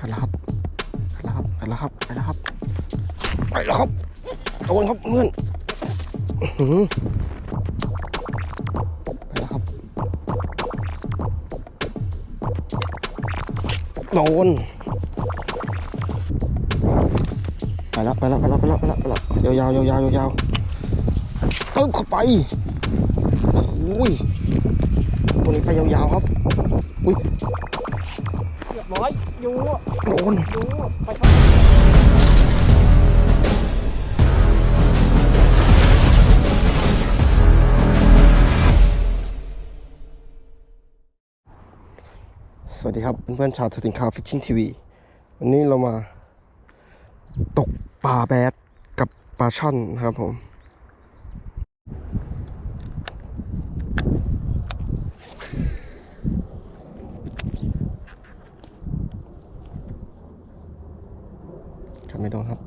กันแล้วครับกันแล้วครับกันแล้วครับไปแล้วครับไปแล้วครับโดนครับเพื่อนอื้อหือไปแล้วครับโดนไปแล้วไปแล้วไปแล้วไปแล้วไปแล้วไปแล้วยาวยาวยาวยาวยาวตึ๊บเข้าไปโอ้ยตัวนี้ไปยาวๆครับอุ้ยเรียบร้อยอยู่โดนอยู่ไปครับสวัสดีครับเพื่อนๆชาวสติงคาวฟิชชิ่งทีวีวันนี้เรามาตกปลาแบดกับปลาช่อนนะครับผม ไม่โดนครับ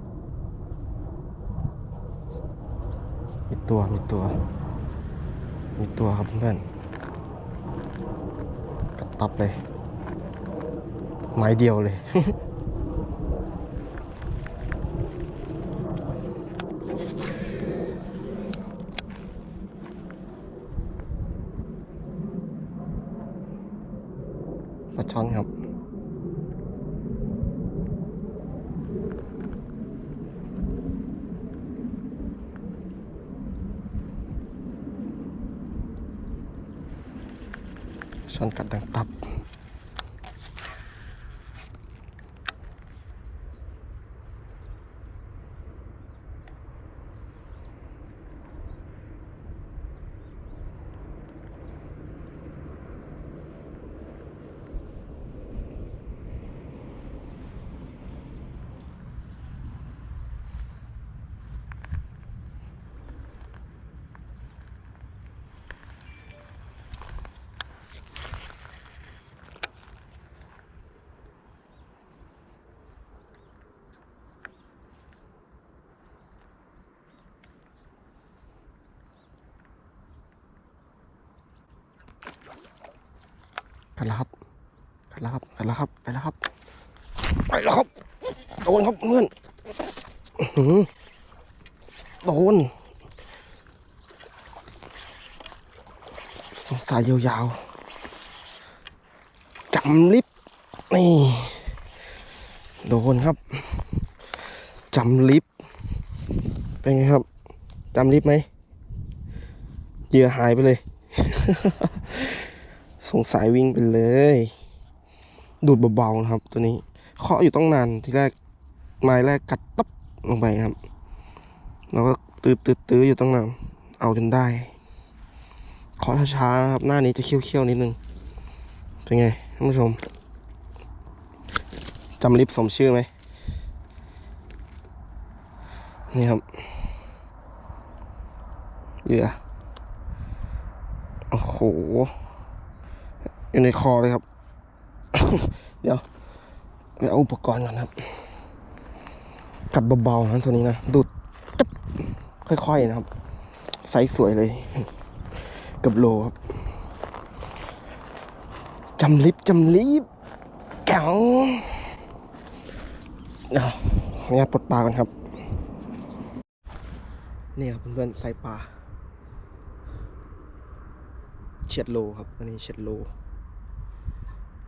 มีตัวมีตัว มีตัวครับเพื่อนกระตับเลย ไม้เดียวเลยปลาช่อนครับ ช่อน กัดดังตับกันแล้วครับกันแล้วครับกันแล้วครับไปแล้วครับไปแล้วครับโดนครับเพื่อนอื้อหือโดนสงสายยาวๆจำลิฟต์นี่โดนครับจำลิฟต์เป็นไงครับจำลิฟต์ไหมเหยื่อหายไปเลย สงสัยวิ่งไปเลย ดูดเบาๆนะครับ ตัวนี้เคาะอยู่ต้องนานที่แรกไม้แรกกัดตับลงไปครับแล้วก็ตื้อตื้อตื้อยู่ต้องนานเอาจนได้เคาะช้าๆนะครับ หน้านี้จะเคี้ยวๆนิดนึง เป็นไงท่านผู้ชม จำลิฟสมชื่อไหม นี่ครับ เหยื่อ โอ้โห อยู่ในคอเลยครับ เดี๋ยวไปเอาอุปกรณ์ก่อนครับ กัดเบาๆนะตัวนี้นะ ดูดค่อยๆนะครับ ไซส์สวยเลย กับโลครับ จำลิบจำลิบแก้วเดี๋ยวขออนุญาตปลดปลากันครับ นี่ครับเพื่อนๆไซส์ปลาเฉียดโลครับ อันนี้เฉียดโล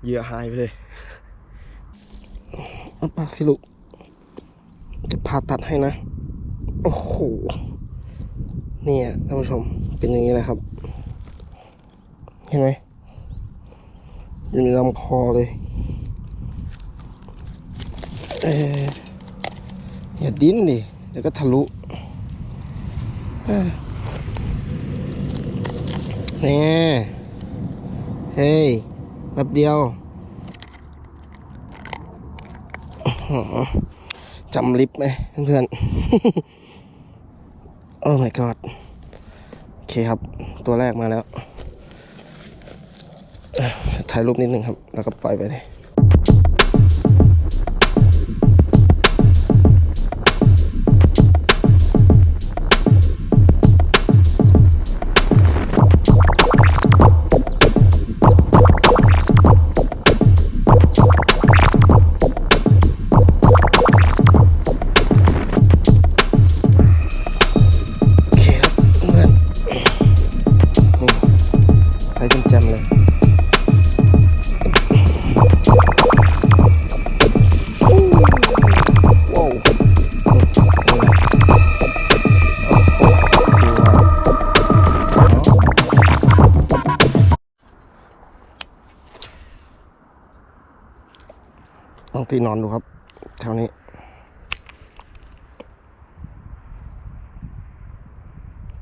เหยื่อหายไปเลยเอาปากสิลูกจะผ่าตัดให้นะ โอ้โห เนี่ยท่านผู้ชม เป็นอย่างนี้เลยครับ เห็นไหมอยู่ในลำคอเลย เอออย่าดิ้นดิ เดี๋ยวก็ทะลุเนี่ยเฮ้ย แป๊บเดียวจำลิฟต์ไหมเพื่อนโอ้ my god โอเคครับ ตัวแรกมาแล้ว ถ่ายรูปนิดนึงครับ แล้วก็ปล่อยไปเลย ลองตีนอนดูครับแถวนี้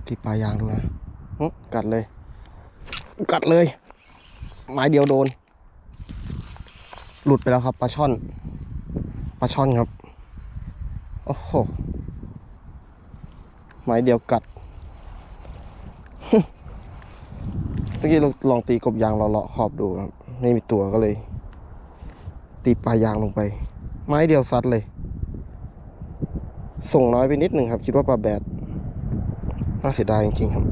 ที่ปลายยางดูนะกัดเลย กัดเลย ไม้เดียวโดน หลุดไปแล้วครับปลาช่อนปลาช่อนครับ โอ้โห ไม้เดียวกัดเมื่อกี้เราลองตีกบยางราเลาะขอบดูครับไม่มีตัวก็เลย ตีปลายยางลงไป ไม้เดียวซัดเลย ส่งน้อยไปนิดหนึ่งครับ คิดว่าปลาแบดน่าเสียดายจริงๆครับ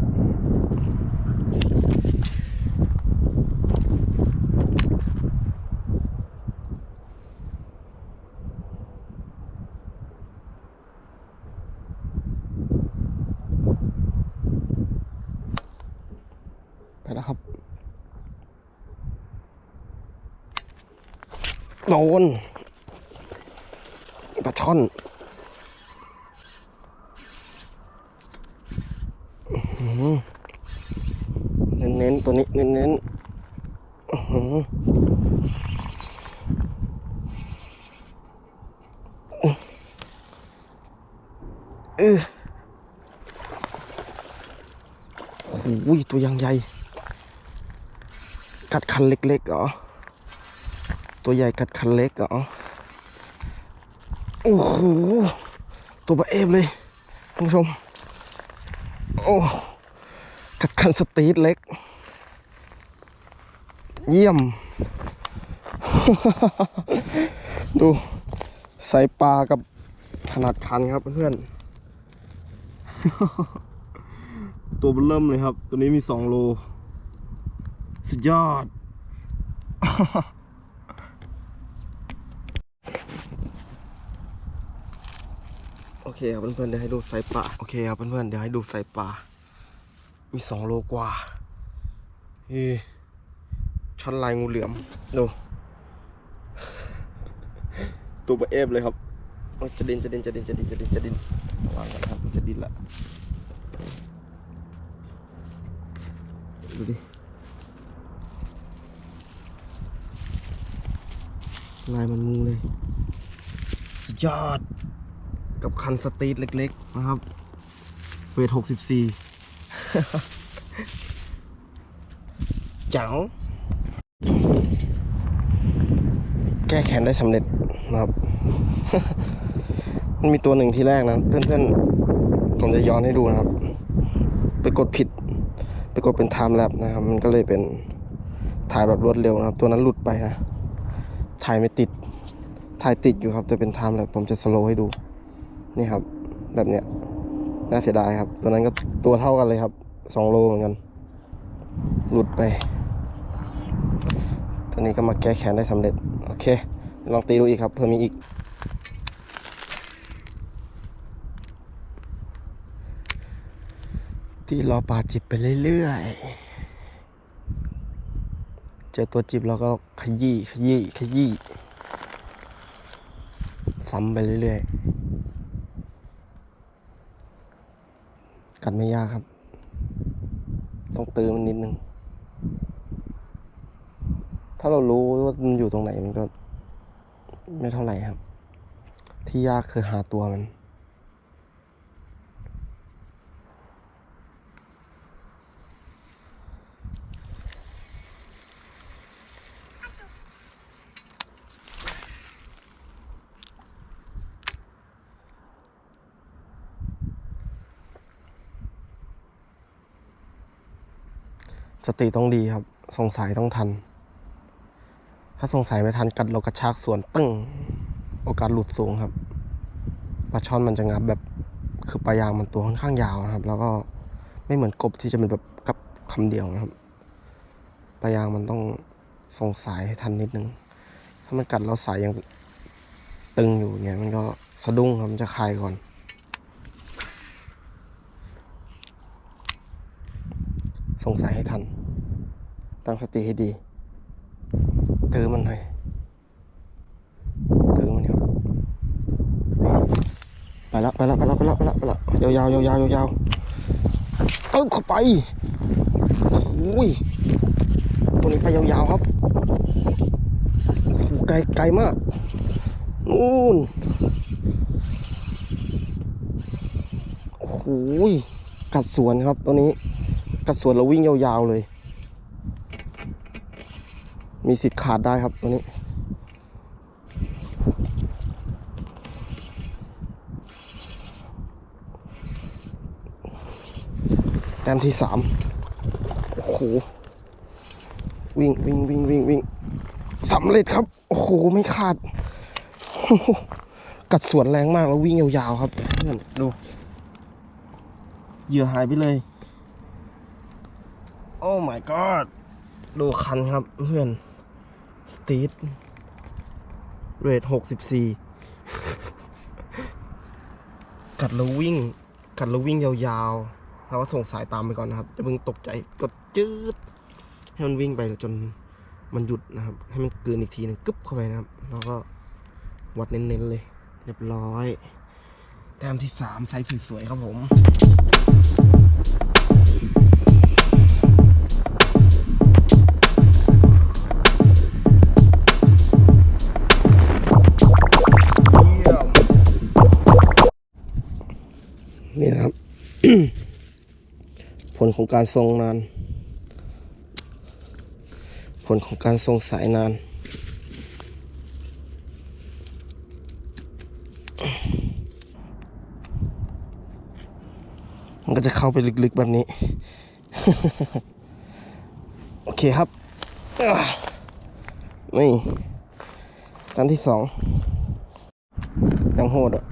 ไปแล้วครับ โด นปลาช่อนอื้อหือเน้นๆตัวนี้เน้นๆอื้อหือเออโอ้ยตัวยังใหญ่ กัดคันเล็กๆเหรอ ตัวใหญ่กัดคันเล็กเหรอโอ้โห ตัวบะเอฟเลยท่านผู้ชม โอ้ กัดคันสตรีทเล็ก เยี่ยม ดูใส่ปลากับขนาดคันครับเพื่อน ตัวเบอเริ่มเลยครับ ตัวนี้มีสองโล สุดยอด โอเคครับเพื่อนๆเดี๋ยวให้ดูไซปลาโอเคครับเพื่อนๆเดี๋ยวให้ดูไซปลามีสองโลกว่าเฮ้ช้อนลายงูเหลือมดูตัวเบอเอฟเลยครับจะดินจะดินจะดินจะดินจะดินจะดินวางกันครับจะดินละดูดิลายมันงูเลย สุดยอด กับคันสตรีทเล็กๆนะครับเวทหกสิบสี่เจ๋งแก้แค้นได้สำเร็จนะครับ มันมีตัวหนึ่งที่แรกนะ เพื่อนๆ ผมจะย้อนให้ดูนะครับ ไปกดผิด ไปกดเป็น time lap นะครับ มันก็เลยเป็นถ่ายแบบรวดเร็วนะครับ ตัวนั้นหลุดไปนะ ถ่ายไม่ติด ถ่ายติดอยู่ครับแต่เป็น time lap ผมจะสโลว์ให้ดู นี่ครับ แบบเนี้ยน่าเสียดายครับ ตัวนั้นก็ตัวเท่ากันเลยครับสองโลเหมือนกัน หลุดไป ตัวนี้ก็มาแก้แค้นได้สำเร็จ โอเค ลองตีดูอีกครับ เพื่อมีอีก ตีรอปลาจิบไปเรื่อยๆ เจอตัวจิบเราก็ขยี้ขยี้ขยี้ซ้ำไปเรื่อยๆ กันไม่ยากครับ ต้องตื้อมันนิดนึง ถ้าเรารู้ว่ามันอยู่ตรงไหนมันก็ ไม่เท่าไหร่ครับ ที่ยากคือหาตัวมัน สติต้องดีครับ สงสัยต้องทัน ถ้าสงสัยไม่ทันกัดเรากระชากสวนตึ้งโอกาสหลุดสูงครับปลาช่อนมันจะงับแบบคือปลายางมันตัวค่อนข้างยาวนะครับ แล้วก็ไม่เหมือนกบที่จะเป็นแบบกับคำเดียวนะครับปลายางมันต้องสงสายให้ทันนิดนึง ถ้ามันกัดแล้วสายยังตึงอยู่เนี่ย มันก็สะดุ้งครับมันจะคลายก่อน สงสัยให้ทัน ตั้งสติให้ดีตือมันหน่อยตือมันครับไปแล้วไปแล้วไปแล้วไปแล้วไปแล้วไปแล้วยาวยาวยาวยาวยาวๆเอ้าเข้าไปโอ้ยตัวนี้ไปยาวๆครับโอ้โหไกลไกลมากนู่นโอ้ยกัดสวนครับตัวนี้กัดสวนเราวิ่งยาวๆเลย มีสิทธิ์ขาดได้ครับตัวนี้ แต้มที่สามโอ้โห วิ่งวิ่งวิ่งวิ่งวิ่งสำเร็จครับ โอ้โห ไม่ขาด กัดสวนแรงมากแล้ววิ่งยาวๆครับเพื่อนดูเหยื่อหายไปเลย โอ้ my god ดูคันครับเพื่อน สตีทเรทหกสิบสี่กัดแล้ววิ่ง กัดแล้ววิ่งยาวๆเราก็ส่งสายตามไปก่อนนะครับจะเพิ่งตกใจกดจืดให้มันวิ่งไปจนมันหยุดนะครับ ให้มันเกินอีกทีหนึงกึบเข้าไปนะครับ แล้วก็วัดเน้นๆเลย เรียบร้อย แต้มที่สามไซส์สวยๆครับผม ผลของการทรงนาน ผลของการทรงสายนาน มันก็จะเข้าไปลึกๆแบบนี้ โอเคครับ นี่ตันที่สองยังโหดอะ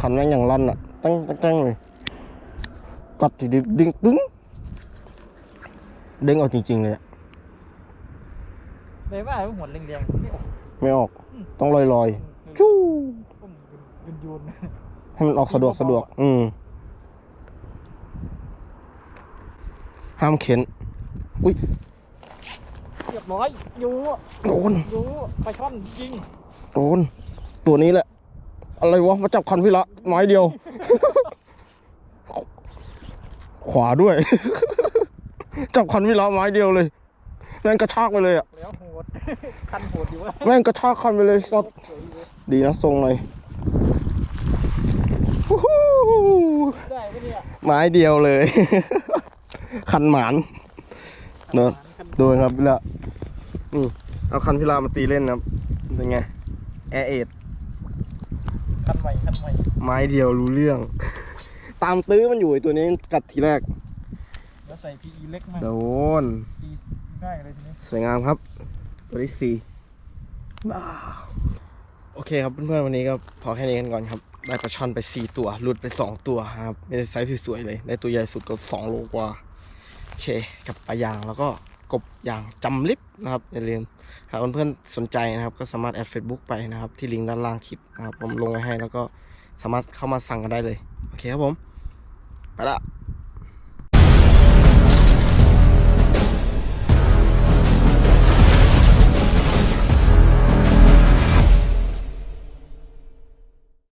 คันแม่งอย่างลั่นอะ ตั้งตั้งตั้งเลย กัดทีเดียวดึงตึ้งเด้งเอาจริงๆเลยอะเลยว่าหัวเรียงๆไม่ออกไม่ออก ต้องลอยลอยๆชู้ต้มยุนยุนให้มันออกสะดวกสะดวก อืมห้ามเข็น อุ้ยเรียบร้อยอยู่โดนอยู่ไปช่อนยิงโดนตัวนี้แหละ อะไรวะ มาจับคันพี่ละไม้เดียว ขวาด้วย จับคันพี่ละไม้เดียวเลย แม่งกระชากไปเลยอะแล้วโหดคันโหดอยู่วะแม่งกระชากคันไปเลยสัตว์สวยอยู่ดีนะทรงเลยฮู้ฮู้ได้ปะเนี่ยไม้เดียวเลย คันหมานเนอะคันโดนครับพี่ละนี่เอาคันพิลามาตีเล่นนะครับ เป็นไง แอร์เอดคันใหม่คันใหม่ไม้เดียวรู้เรื่อง ตามตื้อมันอยู่ไอ้ตัวนี้กัดทีแรก แล้วใส่ PE เล็กมาก โดนตีง่ายเลยทีนี้ สวยงามครับ ตัวที่สี่โอเคครับเพื่อนๆวันนี้ก็พอแค่นี้กันก่อนครับ ได้ปลาช่อนไปสี่ตัว หลุดไปสองตัวครับไม่ได้ไซส์สวยๆเลย ได้ตัวใหญ่สุดก็สองโลกว่า โอเค กับปลายางแล้วก็กบยางจำลิฟนะครับอย่าลืมหากเพื่อนๆสนใจนะครับ ก็สามารถแอด Facebook ไปนะครับ ที่ลิงก์ด้านล่างคลิปนะครับผมลงไว้ให้แล้วก็สามารถเข้ามาสั่งกันได้เลย โอเคครับผม ไปละ